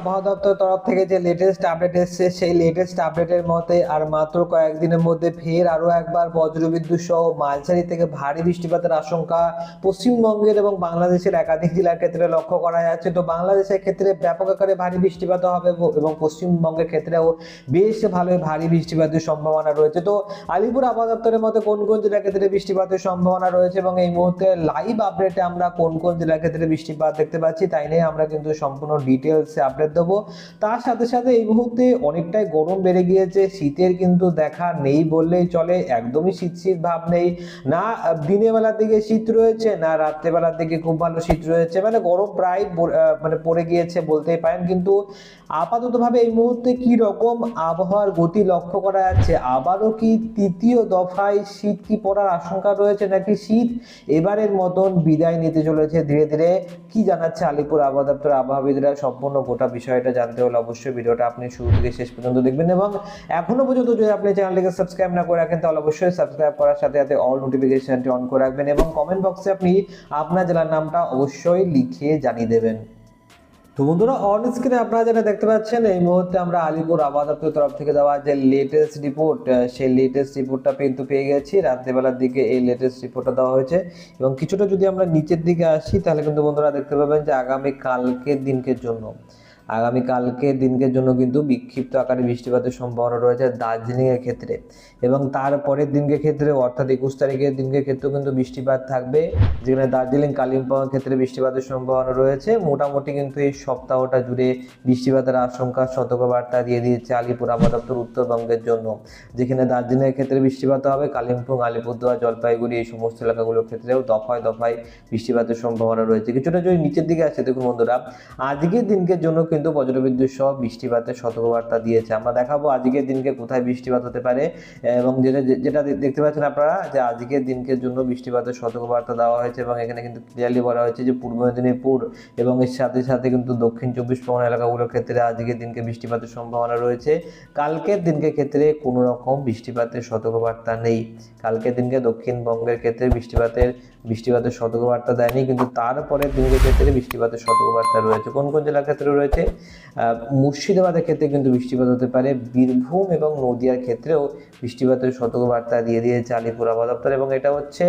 আবহাওয়া দপ্তর তরফ থেকে যে লেটেস্ট আপডেট এসেছে, সেই লেটেস্ট আপডেটের মতে আর মাত্র কয়েকদিনের মধ্যে ফের আরও একবার বজ্রবিদ্যুৎ সহ মালসারি থেকে ভারী বৃষ্টিপাতের আশঙ্কা পশ্চিমবঙ্গের এবং বাংলাদেশের একাধিক জেলার ক্ষেত্রে লক্ষ্য করা যাচ্ছে। তো বাংলাদেশের ক্ষেত্রে ব্যাপক আকারে ভারী বৃষ্টিপাত হবে এবং পশ্চিমবঙ্গের ক্ষেত্রেও বেশ ভালোই ভারী বৃষ্টিপাতের সম্ভাবনা রয়েছে। তো আলিপুর আবহাওয়া দপ্তরের মতে কোন কোন জেলার ক্ষেত্রে বৃষ্টিপাতের সম্ভাবনা রয়েছে এবং এই মুহূর্তে লাইভ আপডেটে আমরা কোন কোন জেলার ক্ষেত্রে বৃষ্টিপাত দেখতে পাচ্ছি, তাই নিয়ে আমরা কিন্তু সম্পূর্ণ ডিটেলসে আপডেট দেবো। তার সাথে সাথে এই মুহূর্তে অনেকটাই গরম বেড়ে গিয়েছে। শীতের কিন্তু দেখা নেই বললেই চলে, একদমই শীত শীত ভাব নেই। না দিনের বেলার দিকে শীত রয়েছে, না রাত্রেবেলার দিকে খুব ভালো শীত রয়েছে। মানে গরম প্রায় মানে পড়ে গিয়েছে বলতেই পারেন। কিন্তু আপাততভাবে এই মুহূর্তে কি রকম আবহাওয়ার গতি লক্ষ্য করা যাচ্ছে? আবারও কি তৃতীয় দফায় শীত কি পড়ার আশঙ্কা রয়েছে? নাকি শীত এবারের মতন বিদায় নিতে চলেছে ধীরে ধীরে? কি জানাচ্ছে আলিপুর আবহাওয়া দপ্তর আবহাওয়াবিদরা? সম্পূর্ণ গোটা বিষয়টা জানতে হলে অবশ্যই ভিডিওটা আপনি শুরু থেকে শেষ পর্যন্ত দেখবেন এবং এখনও পর্যন্ত যদি আপনি চ্যানেলটিকে সাবস্ক্রাইব না করে রাখেন, তাহলে অবশ্যই সাবস্ক্রাইব করার সাথে সাথে অল নোটিফিকেশনটি অন করে রাখবেন এবং কমেন্ট বক্সে আপনি আপনার জেলার নামটা অবশ্যই লিখে জানিয়ে দেবেন। তো বন্ধুরা অন স্ক্রিনে আপনারা যেটা দেখতে পাচ্ছেন, এই মুহূর্তে আমরা আলিপুর আবহাওয়া তরফ থেকে দেওয়া যে লেটেস্ট রিপোর্ট সেই লেটেস্ট রিপোর্টটা কিন্তু পেয়ে গেছি। রাত্রেবেলার দিকে এই লেটেস্ট রিপোর্টটা দেওয়া হয়েছে এবং কিছুটা যদি আমরা নিচের দিকে আসি, তাহলে কিন্তু বন্ধুরা দেখতে পাবেন যে আগামী কালকের দিনকের জন্য। আগামী কালকের দিনকের জন্য কিন্তু বিক্ষিপ্ত আকারে বৃষ্টিপাতের সম্ভাবনা রয়েছে দার্জিলিংয়ের ক্ষেত্রে এবং তারপরের দিনকে ক্ষেত্রে, অর্থাৎ একুশ তারিখের দিনকে ক্ষেত্রেও কিন্তু বৃষ্টিপাত থাকবে। যেখানে দার্জিলিং, কালিম্পংয়ের ক্ষেত্রে বৃষ্টিপাতের সম্ভাবনা রয়েছে। মোটামুটি কিন্তু এই সপ্তাহটা জুড়ে বৃষ্টিপাতের আশঙ্কা, সতর্কবার্তা দিয়ে দিয়েছে আলিপুর আবহাওয়া দপ্তর উত্তরবঙ্গের জন্য। যেখানে দার্জিলিংয়ের ক্ষেত্রে বৃষ্টিপাত হবে, কালিম্পং, আলিপুরদুয়ার, জলপাইগুড়ি এই সমস্ত এলাকাগুলোর ক্ষেত্রেও দফায় দফায় বৃষ্টিপাতের সম্ভাবনা রয়েছে। কিছুটা যদি নিচের দিকে আসে, দেখুন বন্ধুরা, আজকের দিনকের জন্য কিন্তু বজ্রবিদ্যুৎ সহ বৃষ্টিপাতের সতর্কবার্তা দিয়েছে। আমরা দেখাবো আজকের দিনকে কোথায় বৃষ্টিপাত হতে পারে, এবং যেটা যেটা দেখতে পাচ্ছেন আপনারা যে আজকের দিনকের জন্য বৃষ্টিপাতের সতর্কবার্তা দেওয়া হয়েছে, এবং এখানে কিন্তু ক্লিয়ারলি বলা হয়েছে যে পূর্ব মেদিনীপুর এবং এর সাথে সাথে কিন্তু দক্ষিণ চব্বিশ পরগনা এলাকাগুলোর ক্ষেত্রে আজকের দিনকে বৃষ্টিপাতের সম্ভাবনা রয়েছে। কালকের দিনকে ক্ষেত্রে কোনো রকম বৃষ্টিপাতের সতর্কবার্তা নেই। কালকের দিনকে দক্ষিণবঙ্গের ক্ষেত্রে বৃষ্টিপাতের বৃষ্টিপাতের সতর্কবার্তা দেয়নি, কিন্তু তারপরের দিনকে ক্ষেত্রে বৃষ্টিপাতের সতর্কবার্তা রয়েছে। কোন কোন জেলার ক্ষেত্রে রয়েছে? আহ, মুর্শিদাবাদের ক্ষেত্রে কিন্তু বৃষ্টিপাত হতে পারে। বীরভূম এবং নদিয়ার ক্ষেত্রেও বৃষ্টিপাতের সতর্কবার্তা দিয়ে দিয়েছে আলিপুর দপ্তর এবং এটা হচ্ছে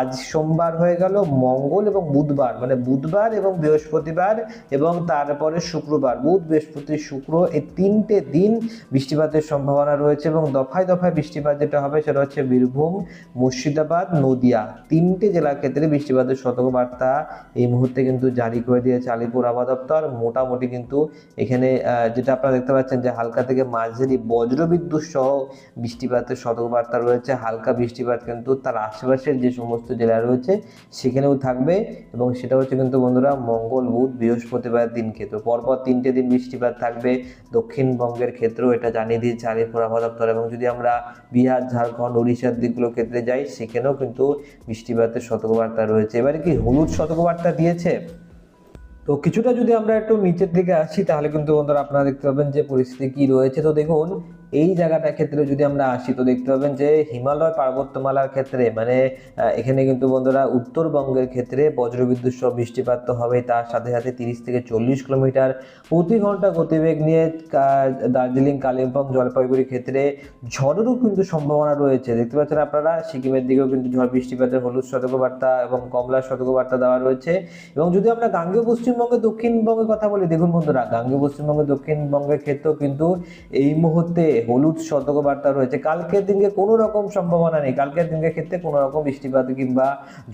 আজ সোমবার হয়ে গেল মঙ্গল এবং বুধবার মানে বুধবার এবং বৃহস্পতিবার এবং তারপরে শুক্রবার। বুধ বৃহস্পতি শুক্র এই তিনটে দিন বৃষ্টিপাতের সম্ভাবনা রয়েছে এবং দফায় দফায় বৃষ্টিপাত যেটা হবে সেটা হচ্ছে বীরভূম মুর্শিদাবাদ নদিয়া। তিনটে জেলার ক্ষেত্রে বৃষ্টিপাতের সতর্কবার্তা এই মুহূর্তে কিন্তু জারি করে দিয়েছে আলিপুর দপ্তর। মোটামুটি কিন্তু এখানে যেটা আপনারা দেখতে পাচ্ছেন যে হালকা থেকে মাঝারি বজ্রবিদ্যুৎ সহ বৃষ্টিপাতের সতর্কবার্তা রয়েছে। হালকা বৃষ্টিপাত কিন্তু তার আশেপাশের যে সমস্ত জেলা রয়েছে সেখানেও থাকবে এবং সেটা হচ্ছে কিন্তু বন্ধুরা মঙ্গল, বুধ, বৃহস্পতিবার দিনকে তো পরপর তিনটে দিন বৃষ্টিপাত থাকবে। দক্ষিণবঙ্গের ক্ষেত্রেও এটা জানিয়ে দিয়েছে আলিপুর আবহাওয়া দপ্তর এবং যদি আমরা বিহার, ঝাড়খণ্ড, উড়িষ্যার দিকগুলোর ক্ষেত্রে যাই, সেখানেও কিন্তু বৃষ্টিপাতের সতর্কবার্তা রয়েছে। এবারে কি হলুদ সতর্কবার্তা দিয়েছে? তো কিছুটা যদি আমরা একটু নিচের দিকে আসি, তাহলে কিন্তু বন্ধুরা আপনারা দেখতে পাবেন যে পরিস্থিতি কি রয়েছে। তো দেখুন এই জায়গাটার ক্ষেত্রে যদি আমরা আসি, তো দেখতে পাবেন যে হিমালয় পার্বত্যমালার ক্ষেত্রে মানে এখানে কিন্তু বন্ধুরা উত্তরবঙ্গের ক্ষেত্রে বজ্রবিদ্যুৎ সহ বৃষ্টিপাত তো হবে তার সাথে সাথে তিরিশ থেকে চল্লিশ কিলোমিটার প্রতি ঘণ্টা গতিবেগ নিয়ে দার্জিলিং, কালিম্পং, জলপাইগুড়ির ক্ষেত্রে ঝড়েরও কিন্তু সম্ভাবনা রয়েছে। দেখতে পাচ্ছেন আপনারা, সিকিমের দিকেও কিন্তু ঝড় বৃষ্টিপাতের হলুদ সতর্কবার্তা এবং কমলা সতর্কবার্তা দেওয়া রয়েছে। এবং যদি আমরা গাঙ্গেয় পশ্চিমবঙ্গে, দক্ষিণবঙ্গের কথা বলি, দেখুন বন্ধুরা, গাঙ্গেয় পশ্চিমবঙ্গে, দক্ষিণবঙ্গের ক্ষেত্রেও কিন্তু এই মুহূর্তে হলুদ সতর্কবার্তা রয়েছে। কালকের দিনকে কোনো রকম সম্ভাবনা নেই। কালকের দিনকে ক্ষেত্রে কোনো রকম বৃষ্টিপাত কিংবা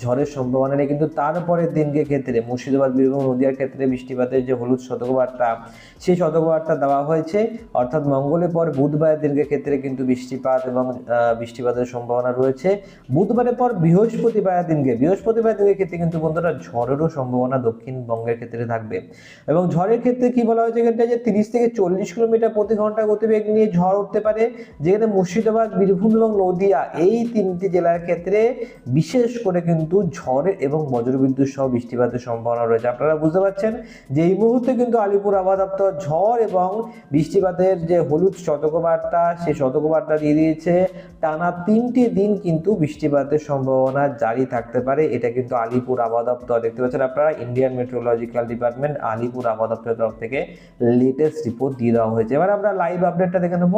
ঝড়ের সম্ভাবনা নেই। কিন্তু তারপরের দিনকে ক্ষেত্রে মুর্শিদাবাদ, বীরভূম, নদিয়ার ক্ষেত্রে বৃষ্টিপাতের যে হলুদ সতর্কবার্তা, সেই সতর্কবার্তা দেওয়া হয়েছে। অর্থাৎ মঙ্গলের পর বুধবারের দিনকে ক্ষেত্রে কিন্তু বৃষ্টিপাত এবং বৃষ্টিপাতের সম্ভাবনা রয়েছে। বুধবারের পর বৃহস্পতিবার দিনকে বৃহস্পতিবার দিনের ক্ষেত্রে কিন্তু বন্ধুরা ঝড়েরও সম্ভাবনা দক্ষিণবঙ্গের ক্ষেত্রে থাকবে। এবং ঝড়ের ক্ষেত্রে কি বলা হয়েছে এখানটা যে তিরিশ থেকে চল্লিশ কিলোমিটার প্রতি ঘণ্টা গতিবেগ নিয়ে ঝড় ঝড় উঠতে পারে, যেখানে মুর্শিদাবাদ, বীরভূম এবং নদিয়া এই তিনটি জেলার ক্ষেত্রে বিশেষ করে কিন্তু ঝড় এবং বজ্রবিদ্যুৎ সহ বৃষ্টিপাতের সম্ভাবনা রয়েছে। আপনারা বুঝতে পারছেন যে এই মুহূর্তে কিন্তু আলিপুর আবহাওয়া দপ্তর ঝড় এবং বৃষ্টিপাতের যে হলুদ সতর্কবার্তা সেই সতর্কবার্তা দিয়ে দিয়েছে। টানা তিনটি দিন কিন্তু বৃষ্টিপাতের সম্ভাবনা জারি থাকতে পারে। এটা কিন্তু আলিপুর আবহাওয়া দপ্তর দেখতে পাচ্ছেন আপনারা। ইন্ডিয়ান মেট্রোলজিক্যাল ডিপার্টমেন্ট আলিপুর আবহাওয়া দপ্তরের তরফ থেকে লেটেস্ট রিপোর্ট দিয়ে দেওয়া হয়েছে। এবার আমরা লাইভ আপডেটটা দেখে নেব।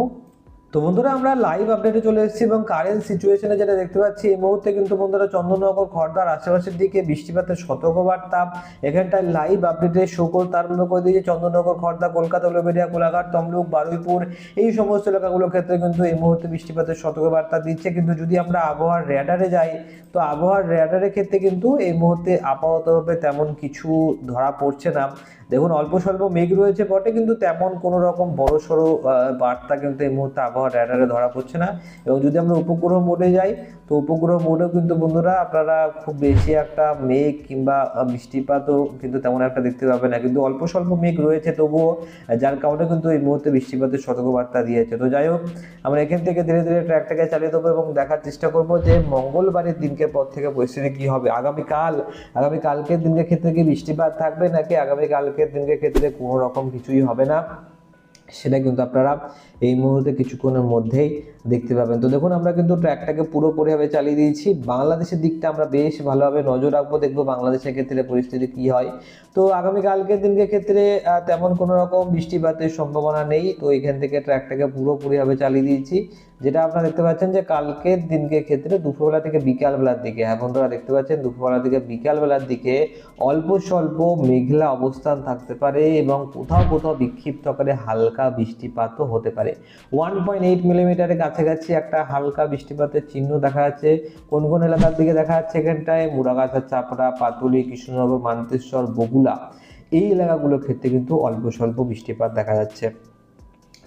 তো বন্ধুরা, আমরা লাইভ আপডেটে চলে এসেছি এবং কারেন্ট সিচুয়েশনে যেটা দেখতে পাচ্ছি, এই মুহূর্তে কিন্তু বন্ধুরা চন্দননগর খড়দার আশেপাশের দিকে বৃষ্টিপাতের সতর্কবার্তা। এখানটায় লাইভ আপডেটে শো তার মধ্যে করে দিয়েছে চন্দননগর খড়দা, কলকাতা উলবেড়িয়া কোলাঘাট, তমলুক, বারুইপুর। এই সমস্ত এলাকাগুলোর ক্ষেত্রে কিন্তু এই মুহূর্তে বৃষ্টিপাতের সতর্কবার্তা দিচ্ছে। কিন্তু যদি আমরা আবহাওয়ার র্যাডারে যাই, তো আবহাওয়ার র্যাডারের ক্ষেত্রে কিন্তু এই মুহূর্তে আপাততভাবে তেমন কিছু ধরা পড়ছে না। দেখুন, অল্প স্বল্প মেঘ রয়েছে বটে, কিন্তু তেমন কোনো রকম বড় সড়ো বার্তা কিন্তু এই মুহূর্তে আবহাওয়া র্যাডারে ধরা পড়ছে না। এবং যদি আমরা উপগ্রহ মোডে যাই, তো উপগ্রহ মোডেও কিন্তু বন্ধুরা আপনারা খুব বেশি একটা মেঘ কিংবা বৃষ্টিপাতও কিন্তু তেমন একটা দেখতে পাবেন না। কিন্তু অল্প স্বল্প মেঘ রয়েছে, তবুও যার কারণে কিন্তু এই মুহূর্তে বৃষ্টিপাতের সতর্কবার্তা দিয়েছে। তো যাই হোক, আমরা এখান থেকে ধীরে ধীরে ট্র্যাকটাকে চালিয়ে দেবো এবং দেখার চেষ্টা করব যে মঙ্গলবারের দিনকে পর থেকে পরিস্থিতি কী হবে। আগামীকাল আগামী কালকের দিনের ক্ষেত্রে কি বৃষ্টিপাত থাকবে নাকি আগামী দিনের ক্ষেত্রে কোনো রকম কিছুই হবে না। সেটা কিন্তু আপনারা এই মুহূর্তে কিছুক্ষণের মধ্যেই দেখতে পাবেন। তো দেখুন, আমরা কিন্তু ট্র্যাকটাকে পুরোপুরিভাবে চালিয়ে দিয়েছি। বাংলাদেশের দিকটা আমরা বেশ ভালোভাবে নজর রাখব, দেখব বাংলাদেশের ক্ষেত্রে পরিস্থিতি কি হয়। তো আগামী কালকের দিনকে ক্ষেত্রে তেমন কোনো রকম বৃষ্টিপাতের সম্ভাবনা নেই। তো এখান থেকে ট্র্যাকটাকে পুরোপুরিভাবে চালিয়ে দিয়েছি। যেটা আপনারা দেখতে পাচ্ছেন যে কালকের দিনকে ক্ষেত্রে দুপুরবেলা থেকে বিকালবেলার দিকে হ্যাঁ বন্ধুরা দেখতে পাচ্ছেন দুপুরবেলা থেকে বিকালবেলার দিকে অল্প স্বল্প মেঘলা অবস্থান থাকতে পারে এবং কোথাও কোথাও বিক্ষিপ্ত আকারে হালকা বৃষ্টিপাতও হতে পারে। ওয়ান পয়েন্ট এইট মিলিমিটারের কাছাকাছি একটা হালকা বৃষ্টিপাতের চিহ্ন দেখা যাচ্ছে। কোন কোন এলাকার দিকে দেখা যাচ্ছে এখানটায়? মুরাগাছা চাপড়া, পাতুলি, কৃষ্ণনগর, মান্তেশ্বর, বগুলা। এই এলাকাগুলোর ক্ষেত্রে কিন্তু অল্প স্বল্প বৃষ্টিপাত দেখা যাচ্ছে।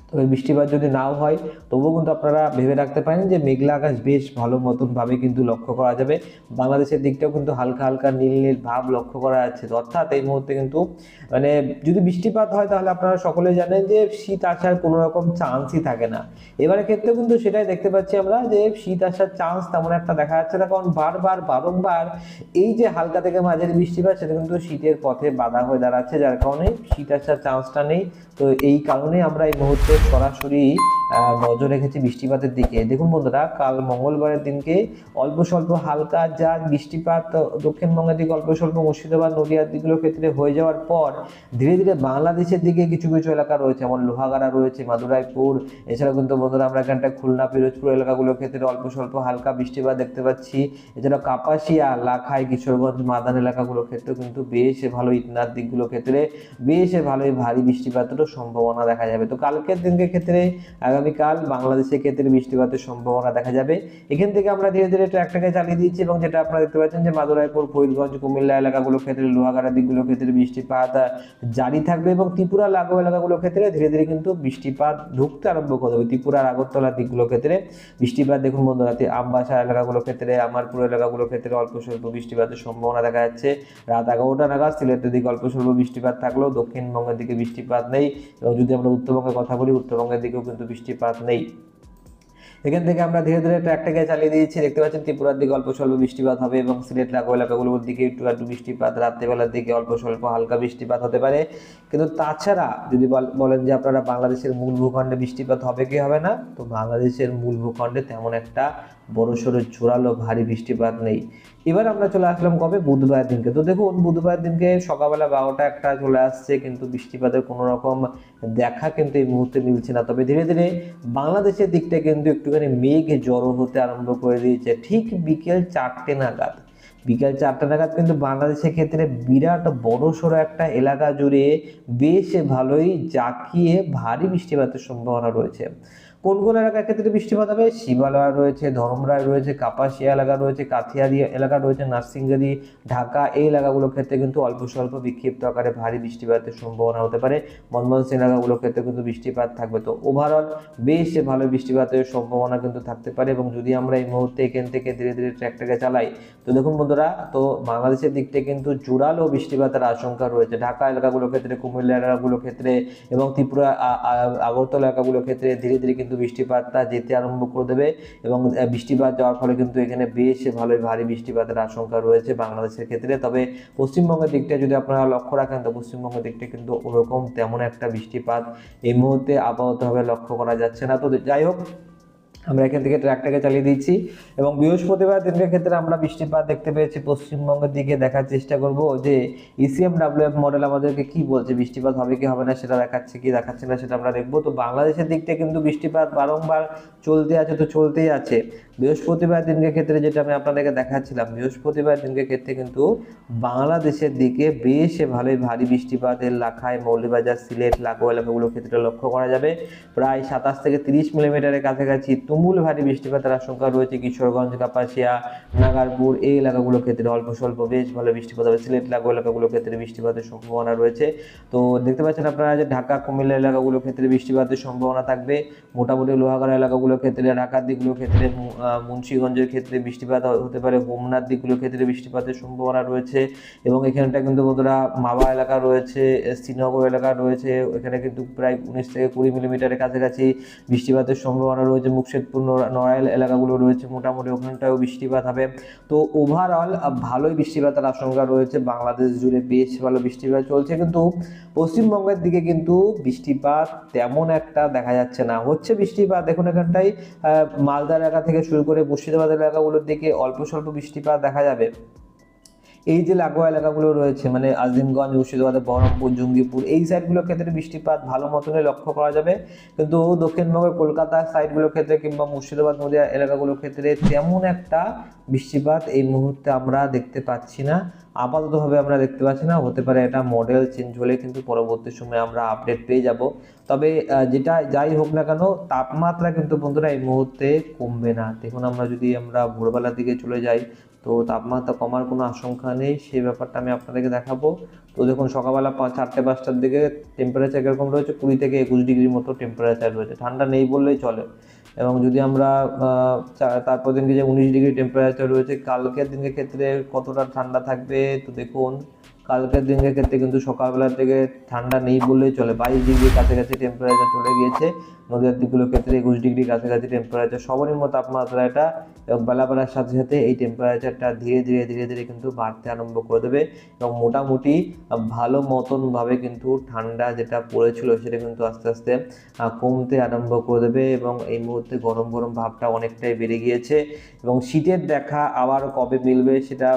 তবে বৃষ্টিপাত যদি নাও হয়, তবুও কিন্তু আপনারা ভেবে রাখতে পারেন যে মেঘলা আকাশ বেশ ভালো মতনভাবে কিন্তু লক্ষ্য করা যাবে। বাংলাদেশের দিকটাও কিন্তু হালকা হালকা নীল নীল ভাব লক্ষ্য করা যাচ্ছে। অর্থাৎ এই মুহূর্তে কিন্তু মানে যদি বৃষ্টিপাত হয় তাহলে আপনারা সকলে জানেন যে শীত আসার কোনো রকম চান্সই থাকে না। এবারের ক্ষেত্রেও কিন্তু সেটাই দেখতে পাচ্ছি আমরা যে শীত আসার চান্স তেমন একটা দেখা যাচ্ছে না। কারণ বারবার, বারংবার এই যে হালকা থেকে মাঝারি বৃষ্টিপাত সেটা কিন্তু শীতের পথে বাধা হয়ে দাঁড়াচ্ছে, যার কারণে শীত আসার চান্সটা নেই। তো এই কারণে আমরা এই মুহূর্তে সরাসরি নজর রেখেছি বৃষ্টিপাতের দিকে। দেখুন বন্ধুরা, কাল মঙ্গলবারের দিনকে অল্প স্বল্প হালকা যা বৃষ্টিপাত দক্ষিণবঙ্গের দিকে অল্প স্বল্প মুর্শিদাবাদ, নদীয়ার দিকগুলোর ক্ষেত্রে হয়ে যাওয়ার পর ধীরে ধীরে বাংলাদেশের দিকে কিছু কিছু এলাকা রয়েছে, যেমন লোহাগাড়া রয়েছে, মাদুরাইপুর। এছাড়াও কিন্তু বন্ধুরা আমরা এখানটা খুলনা, পিরোজপুর এলাকাগুলোর ক্ষেত্রে অল্প স্বল্প হালকা বৃষ্টিপাত দেখতে পাচ্ছি। এছাড়াও কাপাসিয়া, লাখাই, কিশোরগঞ্জ, মাদান এলাকাগুলোর ক্ষেত্রে কিন্তু বেশ ভালো ইতনার দিকগুলোর ক্ষেত্রে বেশ ভালোই ভারী বৃষ্টিপাতেরও সম্ভাবনা দেখা যাবে। তো কালকের দিনকে ক্ষেত্রে আগামীকাল বাংলাদেশের ক্ষেত্রে বৃষ্টিপাতের সম্ভাবনা দেখা যাবে। এখান থেকে আমরা ধীরে ধীরে ট্র্যাকটাকে চালিয়ে দিচ্ছি এবং যেটা আপনারা দেখতে পাচ্ছেন যে মাদুরাইপুর, ফরিদগঞ্জ, কুমিল্লা এলাকাগুলোর ক্ষেত্রে লোহাগাড়া দিকগুলোর ক্ষেত্রে বৃষ্টিপাত জারি থাকবে এবং ত্রিপুরা লাগু এলাকাগুলোর ক্ষেত্রে ধীরে ধীরে কিন্তু বৃষ্টিপাত ঢুকতে আরম্ভ করে দেবে। ত্রিপুরার আগরতলা দিকগুলোর ক্ষেত্রে বৃষ্টিপাত দেখুন বন্ধুরা আমবাসা এলাকাগুলোর ক্ষেত্রে, আমারপুর এলাকাগুলোর ক্ষেত্রে অল্প স্বল্প বৃষ্টিপাতের সম্ভাবনা দেখা যাচ্ছে। রাত এগারোটা নাগাদ সিলেটের দিকে অল্প স্বল্প বৃষ্টিপাত থাকলেও দক্ষিণবঙ্গের দিকে বৃষ্টিপাত নেই এবং যদি আমরা উত্তরবঙ্গের কথা বলি, উত্তরবঙ্গের দিকেও কিন্তু বৃষ্টিপাত নেই এখান থেকে আমরা ধীরে ধীরে ট্র্যাকটাকে চালিয়ে দিয়েছি। দেখতে পাচ্ছেন ত্রিপুরার দিকে অল্প স্বল্প বৃষ্টিপাত হবে এবং সিলেট লাগো এলাকাগুলোর দিকে একটু একটু বৃষ্টিপাত, রাত্রেবেলার দিকে অল্প স্বল্প হালকা বৃষ্টিপাত হতে পারে। কিন্তু তাছাড়া যদি বলেন যে আপনারা বাংলাদেশের মূল ভূখণ্ডে বৃষ্টিপাত হবে কি হবে না, তো বাংলাদেশের মূল ভূখণ্ডে তেমন একটা বড় সড়ো জোরালো ভারী বৃষ্টিপাত নেই। এবার আমরা চলে আসলাম কবে? বুধবার দিনকে। তো দেখুন, বুধবার দিনকে সকালবেলা বারোটা একটা চলে আসছে, কিন্তু বৃষ্টিপাতের কোনো রকম দেখা কিন্তু এই মুহূর্তে মিলছে না। তবে ধীরে ধীরে বাংলাদেশের দিকটা কিন্তু একটুখানি মেঘ জড়ো হতে আরম্ভ করে দিয়েছে। ঠিক বিকেল চারটে নাগাদ। বিকেল চারটে নাগাদ কিন্তু বাংলাদেশের ক্ষেত্রে বিরাট বড় সড়ো একটা এলাকা জুড়ে বেশ ভালোই জাঁকিয়ে ভারী বৃষ্টিপাতের সম্ভাবনা রয়েছে। কোন কোন এলাকার ক্ষেত্রে বৃষ্টিপাত হবে? শিবালয় রয়েছে, ধর্মরায় রয়েছে, কাপাসিয়া এলাকা রয়েছে, কাথিয়াদি এলাকা রয়েছে নার্সিংগাদি ঢাকা এই এলাকাগুলোর ক্ষেত্রে কিন্তু অল্প স্বল্প বিক্ষিপ্ত আকারে ভারী বৃষ্টিপাতের সম্ভাবনা হতে পারে। মনমোহন সিং এলাকাগুলোর ক্ষেত্রে কিন্তু বৃষ্টিপাত থাকবে। তো ওভারঅল বেশ ভালো বৃষ্টিপাতের সম্ভাবনা কিন্তু থাকতে পারে এবং যদি আমরা এই মুহূর্তে এখান থেকে ধীরে ধীরে ট্র্যাকটাকে চালাই, তো দেখুন বন্ধুরা, তো বাংলাদেশের দিক থেকে কিন্তু জোরালো বৃষ্টিপাতের আশঙ্কা রয়েছে। ঢাকা এলাকাগুলোর ক্ষেত্রে, কুমিল্লা এলাকাগুলোর ক্ষেত্রে এবং ত্রিপুরা আগরতলা এলাকাগুলোর ক্ষেত্রে ধীরে ধীরে কিন্তু বৃষ্টিপাতটা যেতে আরম্ভ করে দেবে এবং বৃষ্টিপাত যাওয়ার ফলে কিন্তু এখানে বেশ ভালোই ভারী বৃষ্টিপাতের আশঙ্কা রয়েছে বাংলাদেশের ক্ষেত্রে। তবে পশ্চিমবঙ্গের দিকটা যদি আপনারা লক্ষ্য রাখেন, তো পশ্চিমবঙ্গের দিকটা কিন্তু ওরকম তেমন একটা বৃষ্টিপাত এই মুহূর্তে আপাততভাবে লক্ষ্য করা যাচ্ছে না। তো যাই হোক আমরা এখান থেকে ট্র্যাকটাকে চালিয়ে দিচ্ছি এবং বৃহস্পতিবার দিনের ক্ষেত্রে আমরা বৃষ্টিপাত দেখতে পেয়েছি, পশ্চিমবঙ্গের দিকে দেখার চেষ্টা করব যে ইসিএম ডাব্লিউএফ মডেল আমাদেরকে কি বলছে, বৃষ্টিপাত হবে কি হবে না সেটা দেখাচ্ছে কি দেখাচ্ছে না সেটা আমরা দেখব। তো বাংলাদেশের দিকটা কিন্তু বৃষ্টিপাত বারংবার চলতে আছে, তো চলতেই আছে। বৃহস্পতিবার দিনকে ক্ষেত্রে যেটা আমি আপনাদেরকে দেখাচ্ছিলাম, বৃহস্পতিবার দিনকে ক্ষেত্রে কিন্তু বাংলাদেশের দিকে বেশ ভালোই ভারী বৃষ্টিপাতের লাখায় মৌলভীবাজার, সিলেট, লাগোয়া এলাকাগুলোর ক্ষেত্রে লক্ষ্য করা যাবে। প্রায় সাতাশ থেকে তিরিশ মিলিমিটারের কাছাকাছি তুমুল ভারী বৃষ্টিপাতের আশঙ্কা রয়েছে কিশোরগঞ্জ, কাপাসিয়া, নাগারপুর এই এলাকাগুলোর ক্ষেত্রে। অল্প স্বল্প বেশ ভালো বৃষ্টিপাত হবে। সিলেট, লাগোয়া এলাকাগুলোর ক্ষেত্রে বৃষ্টিপাতের সম্ভাবনা রয়েছে। তো দেখতে পাচ্ছেন আপনারা যে ঢাকা, কুমিল্লা এলাকাগুলোর ক্ষেত্রে বৃষ্টিপাতের সম্ভাবনা থাকবে। মোটামুটি লোহাগড়া এলাকাগুলোর ক্ষেত্রে, ঢাকার দিকগুলোর ক্ষেত্রে মুন্সিগঞ্জের ক্ষেত্রে বৃষ্টিপাত হতে পারে হোমনাথ দিকগুলোর ক্ষেত্রে বৃষ্টিপাতের সম্ভাবনা রয়েছে এবং এখানটা কিন্তু বন্ধুরা মাবা এলাকা রয়েছে শ্রীনগর এলাকা রয়েছে, এখানে কিন্তু প্রায় উনিশ থেকে কুড়ি মিলিমিটারের কাছাকাছি বৃষ্টিপাতের সম্ভাবনা রয়েছে। মুকশেদপুর নড়া- নড়াইল এলাকাগুলো রয়েছে মোটামুটি ওখানটাও বৃষ্টিপাত হবে। তো ওভারঅল ভালোই বৃষ্টিপাতের আশঙ্কা রয়েছে। বাংলাদেশ জুড়ে বেশ ভালো বৃষ্টিপাত চলছে, কিন্তু পশ্চিমবঙ্গের দিকে কিন্তু বৃষ্টিপাত তেমন একটা দেখা যাচ্ছে না। হচ্ছে বৃষ্টিপাত, দেখুন এখানটাই মালদা এলাকা থেকে শুরু করে মুর্শিদাবাদ এলাকাগুলোর দিকে অল্প স্বল্প বৃষ্টিপাত দেখা যাবে। এই যে লাগোয়া এলাকাগুলো রয়েছে মানে আজিমগঞ্জ, মুর্শিদাবাদ, বহরমপুর, জঙ্গিপুর, এই সাইডগুলোর ক্ষেত্রে বৃষ্টিপাত ভালো মতনই লক্ষ্য করা যাবে। কিন্তু দক্ষিণবঙ্গের কলকাতার সাইডগুলোর ক্ষেত্রে কিংবা মুর্শিদাবাদ, নদীয়া এলাকাগুলোর ক্ষেত্রে তেমন একটা বৃষ্টিপাত এই মুহূর্তে আমরা দেখতে পাচ্ছি না। আপাততভাবে আমরা দেখতে পাচ্ছি না, হতে পারে এটা মডেল চেঞ্জ হলে কিন্তু পরবর্তী সময়ে আমরা আপডেট পেয়ে যাব। তবে যেটা যাই হোক না কেন, তাপমাত্রা কিন্তু বন্ধুরা এই মুহূর্তে কমবে না। দেখুন, আমরা যদি আমরা ভোরবেলার দিকে চলে যাই তো তাপমাত্রা কমার কোনো আশঙ্কা নেই, সেই ব্যাপারটা আমি আপনাদেরকে দেখাবো। তো দেখুন, সকালবেলা পাঁচ চারটে পাঁচটার দিকে টেম্পারেচার কীরকম রয়েছে? কুড়ি থেকে একুশ ডিগ্রির মতো টেম্পারেচার রয়েছে। ঠান্ডা নেই বললেই চলে। এবং যদি আমরা তারপর দিনকে যে উনিশ ডিগ্রি টেম্পারেচার রয়েছে, কালকের দিনের ক্ষেত্রে কতটা ঠান্ডা থাকবে? তো দেখুন কালকের দিনের ক্ষেত্রে কিন্তু সকালবেলার থেকে ঠান্ডা নেই বললেই চলে। বাইশ ডিগ্রি কাছাকাছি টেম্পারেচার চলে গিয়েছে। নদীর দিকগুলোর ক্ষেত্রে একুশ ডিগ্রি কাছাকাছি টেম্পারেচার মতো তাপমাত্রা এটা এবং বেলা বেলার সাথে সাথে এই টেম্পারেচারটা ধীরে ধীরে ধীরে ধীরে কিন্তু বাড়তে আরম্ভ করে দেবে এবং মোটামুটি ভালো মতনভাবে কিন্তু ঠান্ডা যেটা পড়েছিল সেটা কিন্তু আস্তে আস্তে কমতে আরম্ভ করে দেবে এবং এই মুহূর্তে গরম গরম ভাবটা অনেকটাই বেড়ে গিয়েছে এবং শীতের দেখা আবার কবে মিলবে সেটা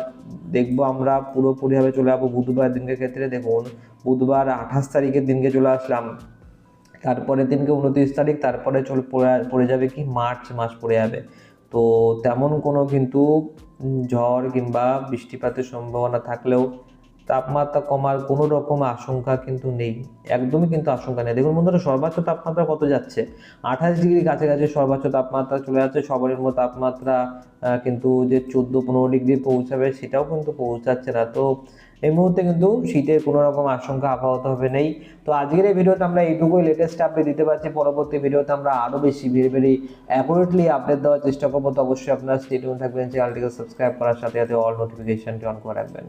দেখব আমরা পুরোপুরিভাবে চলে যাব বুধবার দিনকে ক্ষেত্রে দেখুন, বুধবার আঠাশ তারিখের দিনকে চলে আসলাম। তারপরে দিনকে উনত্রিশ তারিখ, তারপরে চলে পড়ে- যাবে কি? মার্চ মাস পড়ে যাবে। তো তেমন কোনো কিন্তু ঝড় কিংবা বৃষ্টিপাতের সম্ভাবনা থাকলেও তাপমাত্রা কমার কোনো রকম আশঙ্কা কিন্তু নেই। একদমই কিন্তু আশঙ্কা নেই। দেখুন বন্ধুরা, সর্বোচ্চ তাপমাত্রা কত যাচ্ছে? আঠাশ ডিগ্রি কাছে কাছাকাছি সর্বোচ্চ তাপমাত্রা চলে যাচ্ছে। সবারই মতো তাপমাত্রা কিন্তু যে চোদ্দ পনেরো ডিগ্রি পৌঁছাবে সেটাও কিন্তু পৌঁছাচ্ছে না। তো এই মুহূর্তে কিন্তু শীতের কোনো রকম আশঙ্কা আপাতত হবে নেই। তো আজকের এই ভিডিওতে আমরা এইটুকুই লেটেস্ট আপডেট দিতে পারছি। পরবর্তী ভিডিওতে আমরা আরও বেশি ভেরি অ্যাকুরেটলি আপডেট দেওয়ার চেষ্টা করব। তো অবশ্যই আপনারা স্টেডিয়াম থাকবেন। চ্যানেলটিকে সাবস্ক্রাইব করার সাথে সাথে অল নোটিফিকেশনটি অন করে রাখবেন।